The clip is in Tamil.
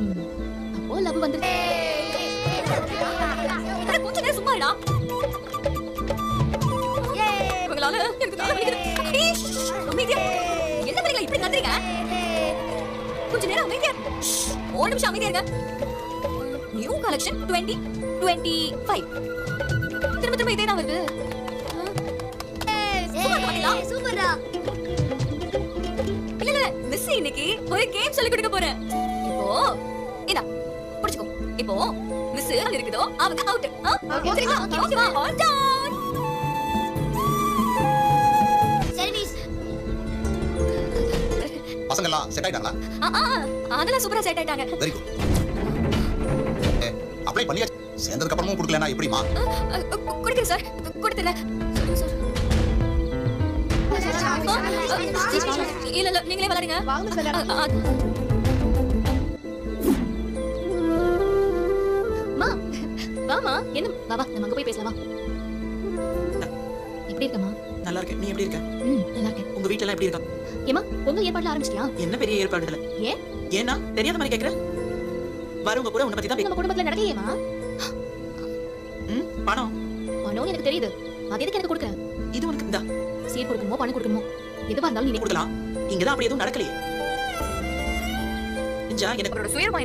அப்போ லவ் வந்துருச்சு கொஞ்ச நேரம் சும்மா இருடா. இவங்களால எனக்கு தலை வலிக்குது. அமைதியா. என்ன பண்ணீங்களா இப்படி கத்துறீங்க? கொஞ்ச நேரம் அமைதியா. ஒரு நிமிஷம் அமைதியா இருங்க. New collection twenty twenty five திரும்ப திரும்ப இதே தான் வருது? சூப்பரா இல்ல இல்ல மிஸ் இன்னைக்கு ஒரு கேம் சொல்லி கொடுக்க போறேன். இதா புடிச்சுக்கோ. இப்போ மிஸ் அங்க இருக்குதோ அவங்க அவுட் Okay, ஓகேவா okay, ஓகேவா ஆல் டான் சரி மிஸ் பசங்கெல்லாம் செட் ஆயிட்டாங்களா? அதெல்லாம் சூப்பரா செட் ஆயிட்டாங்க. வெரி குட் அப்ளை பண்ணியாச்சு. சேர்ந்ததுக்கு அப்புறமும் கொடுக்கலனா எப்படிமா அ, அ, கு- குடுக்குறேன் சார் கொடுத்துறேன் இல்ல இல்ல நீங்களே விளையாடுங்க வாங்க சார் வாமா என்ன வா வா நம்ம அங்க போய் பேசலாம் வா. எப்படி இருக்கமா நல்லா இருக்கேன். நீ எப்படி இருக்க? ம் நல்லா இருக்கேன். உங்க வீட்ல எல்லாம் எப்படி இருக்கா? ஏமா பொங்கல் ஏற்பாடுல ஆரம்பிச்சிட்டியா? என்ன பெரிய ஏற்பாடு இல்ல ஏன்? ஏன்னா தெரியாத மாதிரி கேக்குற? வரவங்க கூட உன்னை பத்தி தான் நம்ம குடும்பத்துல நடக்கலையேமா ம் பணம். பணம் எனக்கு தெரியுது. அது எதுக்கு எனக்கு கொடுக்குற? இது உனக்கு இந்தா. சீர் கொடுக்கணுமோ பணம் கொடுக்கணுமோ எதுவா இருந்தாலும் நீ கொடுக்கலாம். இங்கதான் அப்படி எதுவும் நடக்கலையே. எனக்கு சுயமா